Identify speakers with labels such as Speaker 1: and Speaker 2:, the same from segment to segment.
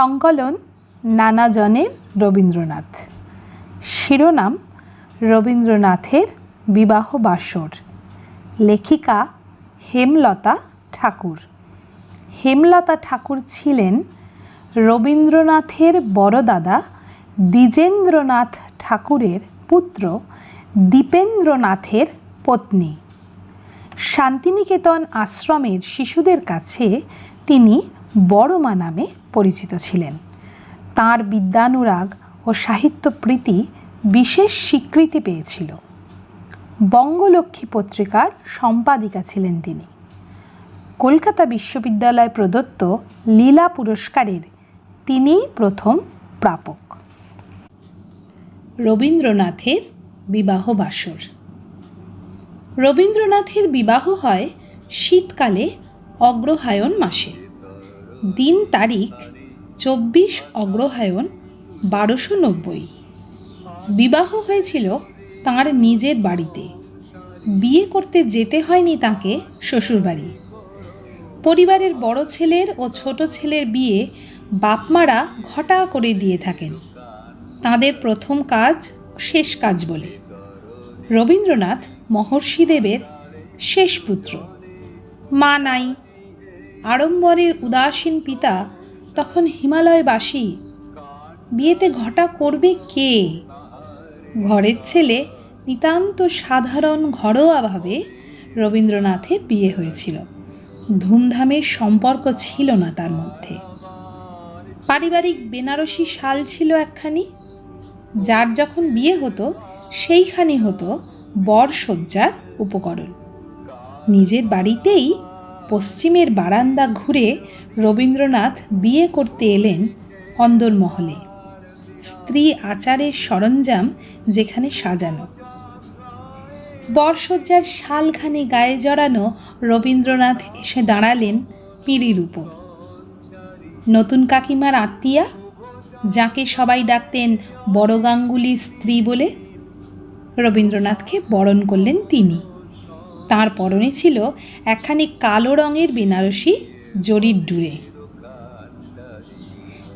Speaker 1: সংকলন নানাজনের রবীন্দ্রনাথ। শিরোনাম রবীন্দ্রনাথের বিবাহ বাসর। লেখিকা হেমলতা ঠাকুর। হেমলতা ঠাকুর ছিলেন রবীন্দ্রনাথের বড় দাদা দ্বিজেন্দ্রনাথ ঠাকুরের পুত্র দীপেন্দ্রনাথের পত্নী। শান্তিনিকেতন আশ্রমের শিশুদের কাছে তিনি বড়মা নামে পরিচিত ছিলেন। তাঁর বিদ্যানুরাগ ও সাহিত্যপ্রীতি বিশেষ স্বীকৃতি পেয়েছিল। বঙ্গলক্ষ্মী পত্রিকার সম্পাদিকা ছিলেন তিনি। কলকাতা বিশ্ববিদ্যালয় প্রদত্ত লীলা পুরস্কারের তিনিই প্রথম প্রাপক। রবীন্দ্রনাথের বিবাহ বাসর। রবীন্দ্রনাথের বিবাহ হয় শীতকালে অগ্রহায়ণ মাসে। দিন তারিখ চব্বিশ অগ্রহায়ণ বারোশো নব্বই। বিবাহ হয়েছিল তাঁর নিজের বাড়িতে। বিয়ে করতে যেতে হয়নি তাকে শ্বশুরবাড়ি। পরিবারের বড় ছেলের ও ছোট ছেলের বিয়ে বাপমারা ঘটা করে দিয়ে থাকেন। তাদের প্রথম কাজ শেষ কাজ বলে। রবীন্দ্রনাথ মহর্ষিদেবের শেষ পুত্র। মা নাই আড়ম্বরে উদাসীন পিতা, তখন হিমালয়বাসী, বিয়েতে ঘটা করবে কে? ঘরের ছেলে নিতান্ত সাধারণ ঘরোয়াভাবে রবীন্দ্রনাথের বিয়ে হয়েছিল। ধুমধামের সম্পর্ক ছিল না তার মধ্যে। পারিবারিক বেনারসি শাল ছিল একখানি। যার যখন বিয়ে হতো, সেইখানি হতো বর সজ্জার উপকরণ। নিজের বাড়িতেই পশ্চিমের বারান্দা ঘুরে রবীন্দ্রনাথ বিয়ে করতে এলেন অন্দরমহলে। স্ত্রী আচারের সরঞ্জাম যেখানে সাজানো। বরসজ্জার শালখানি গায়ে জড়ানো রবীন্দ্রনাথ এসে দাঁড়ালেন পিঁড়ির উপর। নতুন কাকিমার আত্মীয়া, যাকে সবাই ডাকতেন বড় গাঙ্গুলি স্ত্রী বলে রবীন্দ্রনাথকে বরণ করলেন তিনি। তার পরনে ছিল একখানি কালো রঙের বেনারসি জরির ডুরে।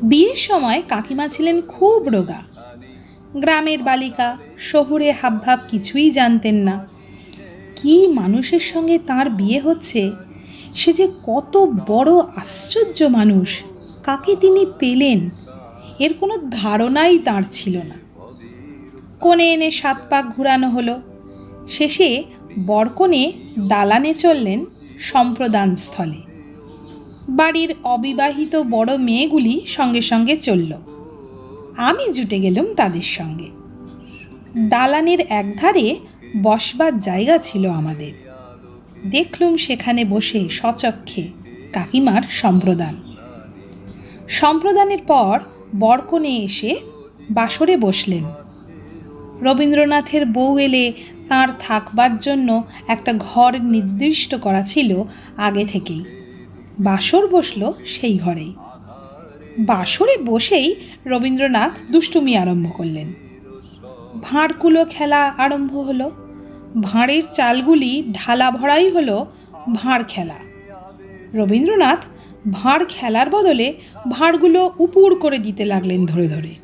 Speaker 1: বিয়ের সময় কাকিমা ছিলেন খুব রোগা। গ্রামের বালিকা, শহুরে হাবভাব কিছুই জানতেন না। কি মানুষের সঙ্গে তার বিয়ে হচ্ছে? সে যে কত বড় আশ্চর্য মানুষ। কাকে তিনি পেলেন? এর কোনো ধারণাই তার ছিল না। কোণে এনে সাত পাক ঘুরানো হলো। শেষে বরকনে দালানে চললেন সম্প্রদান স্থলে বাড়ির অবিবাহিত বড় মেয়েগুলি সঙ্গে সঙ্গে চলল। আমি জুটে গেলুম তাদের সঙ্গে। দালানের একধারে বসবার জায়গা ছিল আমাদের। দেখলুম সেখানে বসে সচক্ষে কাকিমার সম্প্রদান। সম্প্রদানের পর বরকনে এসে বাসরে বসলেন। রবীন্দ্রনাথের বউ এলে তাঁর থাকবার জন্য একটা ঘর নির্দিষ্ট করা ছিল আগে থেকেই। বাসর বসল সেই ঘরেই। বাসরে বসেই রবীন্দ্রনাথ দুষ্টুমি আরম্ভ করলেন। ভাঁড়কুলো খেলা আরম্ভ হলো। ভাঁড়ের চালগুলি ঢালা ভরাই হলো ভাঁড় খেলা। রবীন্দ্রনাথ ভাঁড় খেলার বদলে ভাঁড়গুলো উপুর করে দিতে লাগলেন ধরে ধরে।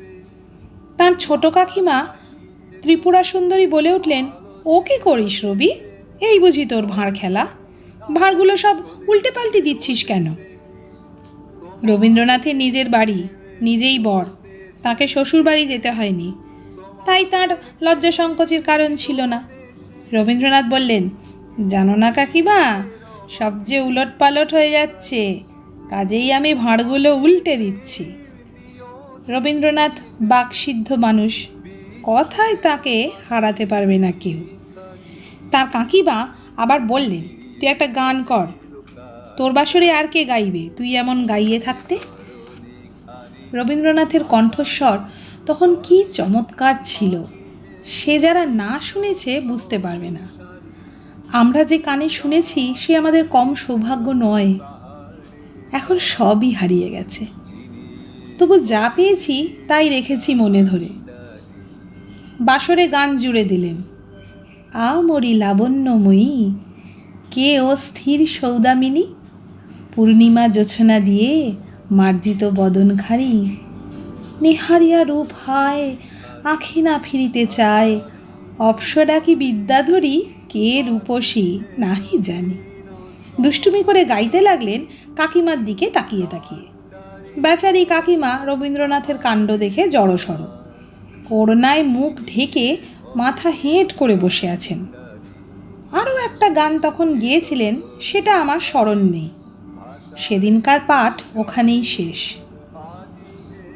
Speaker 1: তার ছোট কাকিমা ত্রিপুরা সুন্দরী বলে উঠলেন ও কি করিস রবি? এই বুঝি তোর ভাঁড় খেলা। ভাঁড়গুলো সব উল্টে পাল্টে দিচ্ছিস কেন? রবীন্দ্রনাথের নিজের বাড়ি, নিজেই বর। তাকে শ্বশুর বাড়ি যেতে হয়নি। তাই তার লজ্জা সংকোচের কারণ ছিল না। রবীন্দ্রনাথ বললেন, জানো না কাকিমা সব যে উলট পালট হয়ে যাচ্ছে। কাজেই আমি ভাঁড়গুলো উল্টে দিচ্ছি। রবীন্দ্রনাথ বাকসিদ্ধ মানুষ। কথায় তাকে হারাতে পারবে না কেউ। তার কাকিমা আবার বললেন, তুই একটা গান কর। তোর বাসরে আর কে গাইবে? তুই এমন গাইয়ে থাকতে? রবীন্দ্রনাথের কণ্ঠস্বর তখন কি চমৎকার ছিল। সে যারা না শুনেছে বুঝতে পারবে না। আমরা যে কানে শুনেছি, সে আমাদের কম সৌভাগ্য নয়। এখন সবই হারিয়ে গেছে। তবু যা পেয়েছি, তাই রেখেছি মনে ধরে। বাসরে গান জুড়ে দিলেন। আমরি লাবণ্যময়ী, কে ও স্থির সৌদামিনী? পূর্ণিমা জোছনা দিয়ে মার্জিত বদন খানি নিহারিয়া রূপ হায়, আখি না ফিরিতে চায়। অপসরা কি বিদ্যাধরী, কে রূপসী নাহি জানি। দুষ্টুমি করে গাইতে লাগলেন কাকিমার দিকে তাকিয়ে তাকিয়ে। বেচারি কাকিমা রবীন্দ্রনাথের কাণ্ড দেখে জড়সড়। করোনায় মুখ ঢেকে মাথা হেঁট করে বসে আছেন। আরও একটা গান তখন গিয়েছিলেন, সেটা আমার স্মরণ নেই। সেদিনকার পাঠ ওখানেই শেষ।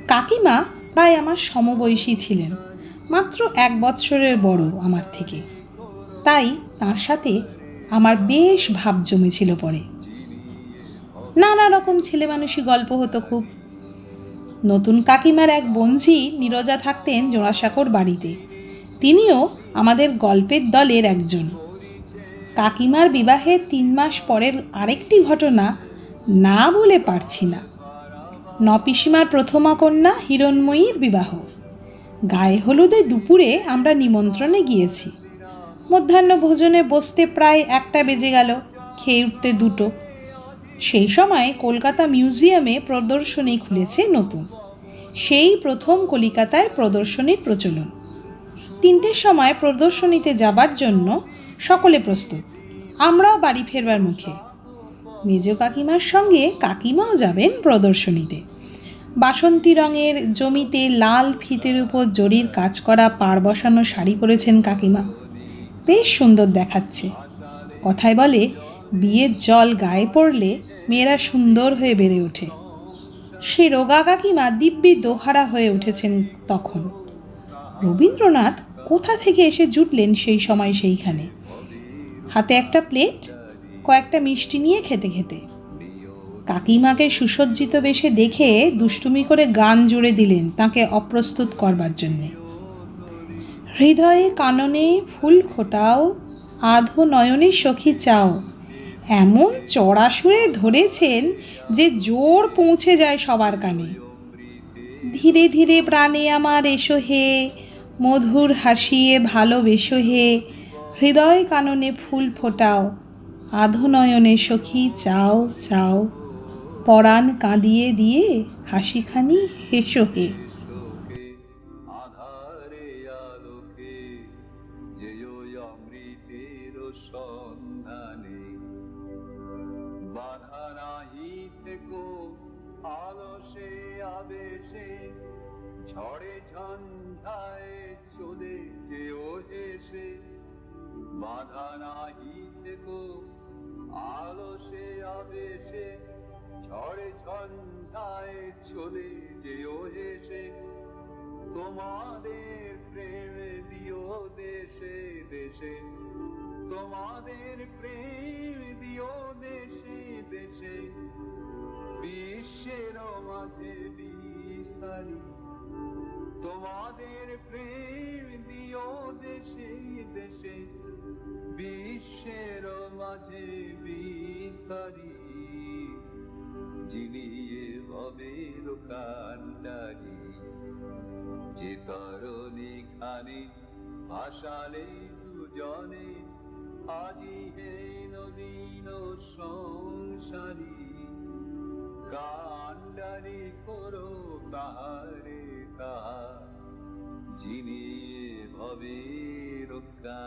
Speaker 1: কাকিমা প্রায় আমার সমবয়সী ছিলেন, মাত্র এক বৎসরের বড় আমার থেকে। তাই তার সাথে আমার বেশ ভাব জমেছিল পরে। নানা রকম ছেলে মানুষই গল্প হতো খুব। নতুন কাকিমার এক বঞ্ঝি নীরজা থাকতেন জোড়াসাঁকোর বাড়িতে। তিনিও আমাদের গল্পের দলের একজন। কাকিমার বিবাহের তিন মাস পরের আরেকটি ঘটনা না বলে পারছি না। নপিসীমার প্রথমা কন্যা হিরণময়ীর বিবাহ। গায়ে হলুদে দুপুরে আমরা নিমন্ত্রণে গিয়েছি। মধ্যাহ্ন ভোজনে বসতে প্রায় একটা বেজে গেল, খেয়ে উঠতে দুটো। সেই সময় কলকাতা মিউজিয়ামে প্রদর্শনী খুলেছে নতুন। সেই প্রথম কলিকাতায় প্রদর্শনীর প্রচলন। তিনটের সময় প্রদর্শনীতে যাবার জন্য সকলে প্রস্তুত। আমরাও বাড়ি ফেরবার মুখে। মেজ কাকিমার সঙ্গে কাকিমাও যাবেন প্রদর্শনীতে। বাসন্তী রঙের জমিতে লাল ফিতের উপর জরির কাজ করা পাড় বসানো শাড়ি পরেছেন কাকিমা। বেশ সুন্দর দেখাচ্ছে। কথায় বলে বিয়ের জল গায়ে পড়লে মেয়েরা সুন্দর হয়ে বেড়ে ওঠে। সে রোগা কাকিমা দিব্যি দোহারা হয়ে উঠেছেন তখন। রবীন্দ্রনাথ কোথা থেকে এসে জুটলেন সেই সময় সেইখানে? হাতে একটা প্লেট, কয়েকটা মিষ্টি নিয়ে খেতে খেতে। কাকিমাকে সুসজ্জিত বেশে দেখে দুষ্টুমি করে গান জুড়ে দিলেন তাকে অপ্রস্তুত করবার জন্যে। হৃদয়ে কাননে ফুল ফোটাও, আধো নয়নে সখী চাও এমন চড়া সুরে ধরেছেন যে জোর পৌঁছে যায় সবার কানে। ধীরে ধীরে প্রাণে আমার এসো হে, মধুর হাসিয়ে ভালোবেসো হে, হৃদয় কাননে ফুল ফোটাও, আধনয়নে সখী চাও চাও, পরাণ কাঁদিয়ে দিয়ে হাসিখানি হেসো হে।
Speaker 2: বাধা নাহি থেকো, আলসে আবেশে, ঝড়ে ঝঞ্ঝায় চলে যেও হেসে। বাধা নাহি থেকো, আলসে আবেশে, ঝড়ে ঝঞ্ঝায় চলে যেও হেসে। তোমাদের প্রেম দিও দেশে দেশে। তোমাদের প্রেম দিও দেশে দেশে বিশ্বের মাঝে বিস্তারি। তোমাদের প্রেম দিও দেশে দেশে বিশ্বের মাঝে বিস্তারি। যিনি ভবের কান্ডারি যে তরণী খানে ভাসালে দুজনে, আজি হে নবীন সংসারী কান্ডারি করো তাহারে তাহা যিনি ভবে রক্ষা